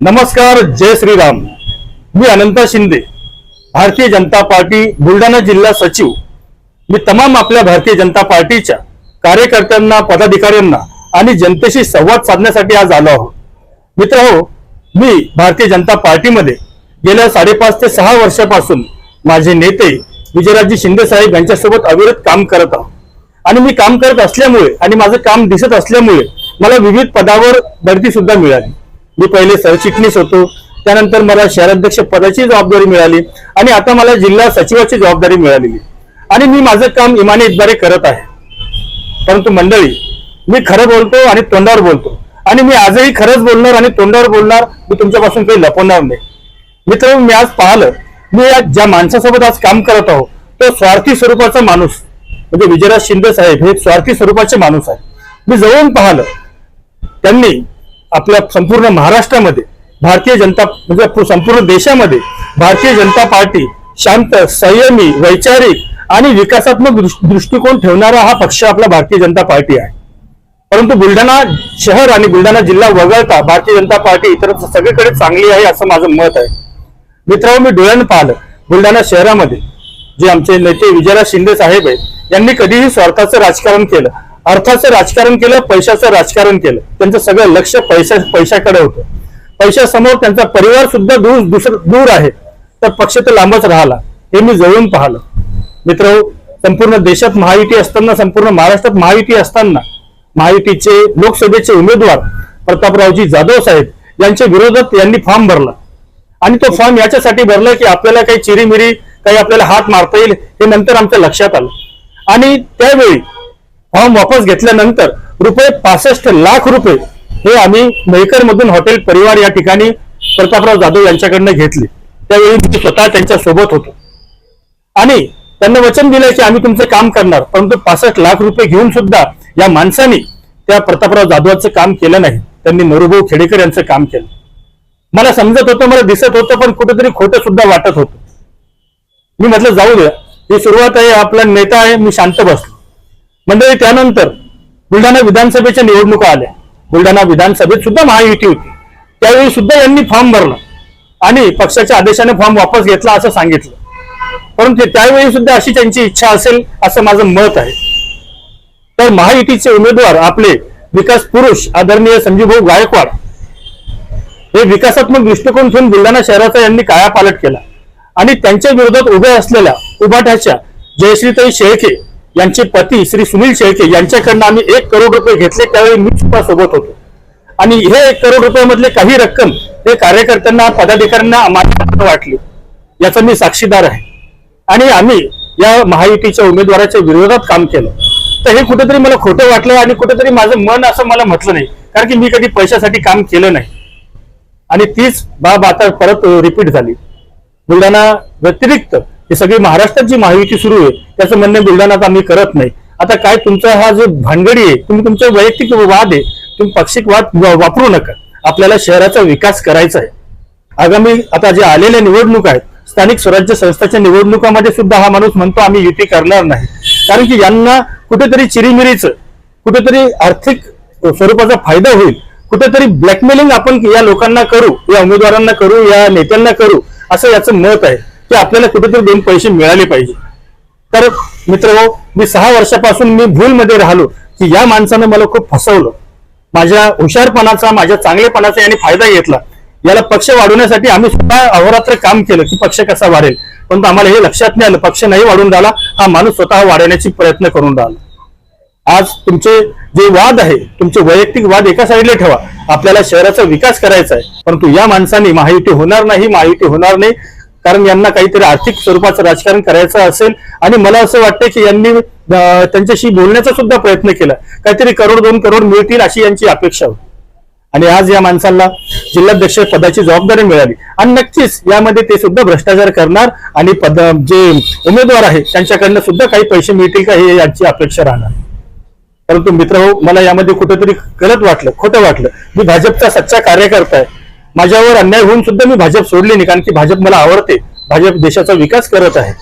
नमस्कार जय श्रीराम. मी अनंता शिंदे भारतीय जनता पार्टी बुलढाणा जिल्हा सचिव. मी तमाम आपल्या भारतीय जनता पार्टीच्या कार्यकर्त्यांना पदाधिकाऱ्यांना आणि जनतेशी संवाद साधण्यासाठी आज आलो आहोत. मित्र हो मी भारतीय जनता पार्टीमध्ये गेल्या साडेपाच ते सहा वर्षापासून माझे नेते विजयराजे शिंदे साहेब यांच्यासोबत अविरत काम करत आहोत. आणि मी काम करत असल्यामुळे आणि माझं काम दिसत असल्यामुळे मला विविध पदावर बढती सुद्धा मिळाली. मी पहिले सरचिटणीस होतो. त्यानंतर मला शहराध्यक्ष पदाची जबाबदारी मिळाली आणि आता मला जिल्हा सचिवाची जबाबदारी मिळालेली. आणि मी माझं काम इमानीद्वारे करत आहे. परंतु मंडळी मी खरं बोलतो आणि तोंडावर बोलतो. आणि मी आजही खरंच बोलणार आणि तोंडावर बोलणार मी तुमच्यापासून काही लपवणार नाही. मित्र मी आज पाहिलं मी आज ज्या माणसासोबत आज काम करत आहो तो स्वार्थी स्वरूपाचा माणूस. म्हणजे विजयराज शिंदे साहेब हे स्वार्थी स्वरूपाचे माणूस आहे मी जवळून पाहिलं त्यांनी आपल्या संपूर्ण महाराष्ट्रामध्ये भारतीय जनता म्हणजे संपूर्ण देशामध्ये भारतीय जनता पार्टी शांत संयमी वैचारिक आणि विकासात्मक दृष्टिकोन ठेवणारा हा पक्ष आपला भारतीय जनता पार्टी आहे. परंतु बुलढाणा शहर आणि बुलढाणा जिल्हा वगळता भारतीय जनता पार्टी इतर सगळीकडे चांगली आहे असं माझं मत आहे. मित्रांनो मी डोळ्यानं पाहिलं बुलढाणा शहरामध्ये जे आमचे नेते विजयराज शिंदे साहेब आहेत यांनी कधीही स्वार्थाचं राजकारण केलं. अर्थाचं राजकारण केलं पैशाचं राजकारण केलं. त्यांचं सगळं लक्ष पैशा पैशाकडे होतं. पैशासमोर त्यांचा परिवार सुद्धा दूर दुसर दूर आहे. तर पक्ष तर लांबच राहिला. हे मी जवळून पाहिलं. मित्र संपूर्ण देशात महायुती असताना संपूर्ण महाराष्ट्रात महायुती असताना महायुतीचे लोकसभेचे उमेदवार प्रतापरावजी जाधव साहेब यांच्या विरोधात यांनी फॉर्म भरला. आणि तो फॉर्म याच्यासाठी भरला की आपल्याला काही चिरीमिरी काही आपल्याला हात मारता येईल हे नंतर आमच्या लक्षात आलं. आणि त्यावेळी फॉर्म वापस घेतल्यानंतर रुपये पासष्ट लाख रुपये हे आम्ही मेहकर मधून हॉटेल परिवार या ठिकाणी प्रतापराव जाधव यांच्याकडनं घेतले. त्यावेळी मी स्वतः त्यांच्यासोबत होतो. आणि त्यांना वचन दिलं की आम्ही तुमचं काम करणार परंतु पासष्ट लाख रुपये घेऊन सुद्धा या माणसाने त्या प्रतापराव जाधवाचं काम केलं नाही. त्यांनी नरुभाऊ खेडेकर यांचं काम केलं. मला समजत होतं मला दिसत होतं पण कुठेतरी खोटं सुद्धा वाटत होतं. मी म्हटलं जाऊ द्या. ही सुरुवात आहे आपला नेता आहे मी शांत बसलो. मंडळी त्यानंतर बुलढाणा विधानसभेच्या निवडणुका आल्या. बुलढाणा विधानसभेत सुद्धा महायुती होती. त्यावेळी सुद्धा यांनी फॉर्म भरला आणि पक्षाच्या आदेशाने फॉर्म वापस घेतला असं सांगितलं. परंतु त्यावेळी सुद्धा अशी त्यांची इच्छा असेल असं माझं मत आहे. तर महायुतीचे उमेदवार आपले विकास पुरुष आदरणीय संजीवभाऊ गायकवाड हे विकासात्मक दृष्टिकोन ठेवून बुलढाणा शहराचा यांनी कायापालट केला. आणि त्यांच्या विरोधात उभ्या असलेल्या उभाट्याच्या जयश्रीताई शेळके यांचे पती श्री सुनील शेळके यांच्याकडनं आम्ही एक करोड रुपये घेतले त्यावेळी मी सुद्धा सोबत होतो. आणि हे एक करोड रुपयामधले काही रक्कम हे कार्यकर्त्यांना पदाधिकाऱ्यांना माझ्या वाटली. याचा मी साक्षीदार आहे. आणि आम्ही या महायुतीच्या उमेदवाराच्या विरोधात काम केलं. तर हे कुठेतरी मला खोटं वाटलं आणि कुठेतरी माझं मन असं मला म्हटलं नाही कारण की मी कधी पैशासाठी काम केलं नाही. आणि तीच बाब आता परत रिपीट झाली. बुलढाणा व्यतिरिक्त ही सगळी महाराष्ट्रात जी महायुती सुरू आहे त्याचं म्हणणं बुलढाणात आम्ही करत नाही. आता काय तुमचा हा जो भानगडी आहे तुम्ही तुमचा वैयक्तिक वाद आहे तुम्ही पाक्षिक वाद वापरू नका. आपल्याला शहराचा विकास करायचा आहे. आगामी आता जे आलेल्या निवडणूक आहेत स्थानिक स्वराज्य संस्थाच्या निवडणुकामध्ये सुद्धा हा माणूस म्हणतो आम्ही युती करणार नाही. कारण की यांना कुठेतरी चिरीमिरीचं कुठेतरी आर्थिक स्वरूपाचा फायदा होईल. कुठेतरी ब्लॅकमेलिंग आपण या लोकांना करू या उमेदवारांना करू या नेत्यांना करू असं याचं मत आहे. ते आपल्याला कुठेतरी दोन पैसे मिळाले पाहिजे. तर मित्र मी सहा वर्षापासून मी भूलमध्ये राहिलो की या माणसानं मला खूप फसवलं. माझ्या हुशारपणाचा माझ्या चांगलेपणाचा याने फायदा घेतला. याला पक्ष वाढवण्यासाठी आम्ही सुद्धा अहोरात्र काम केलं की पक्ष कसा वाढेल. परंतु आम्हाला हे लक्षात नाही आलं पक्ष नाही वाढून राहिला हा माणूस स्वतः वाढवण्याची प्रयत्न करून राहिला. आज तुमचे जे वाद आहे तुमचे वैयक्तिक वाद एका साईडला ठेवा. आपल्याला शहराचा विकास करायचा आहे. परंतु या माणसांनी महायुती होणार नाही महायुती होणार नाही. कारण यांना काहीतरी आर्थिक स्वरूपाचं राजकारण करायचं असेल आणि मला असं वाटतं की यांनी त्यांच्याशी बोलण्याचा सुद्धा प्रयत्न केला. काहीतरी करोड दोन करोड मिळतील अशी यांची अपेक्षा होती. आणि आज या माणसाला जिल्हाध्यक्ष पदाची जबाबदारी मिळाली. आणि नक्कीच यामध्ये ते सुद्धा भ्रष्टाचार करणार आणि पद जे उमेदवार आहे त्यांच्याकडनं सुद्धा काही पैसे मिळतील का हे यांची अपेक्षा राहणार. परंतु मित्र मला यामध्ये कुठेतरी गलत वाटलं खोटं वाटलं. मी भाजपचा सच्चा कार्यकर्ता आहे. माझ्यावर अन्याय होऊन सुद्धा मी भाजप सोडली नाही कारण की भाजप मला आवडते. भाजप देशाचा विकास करत आहे.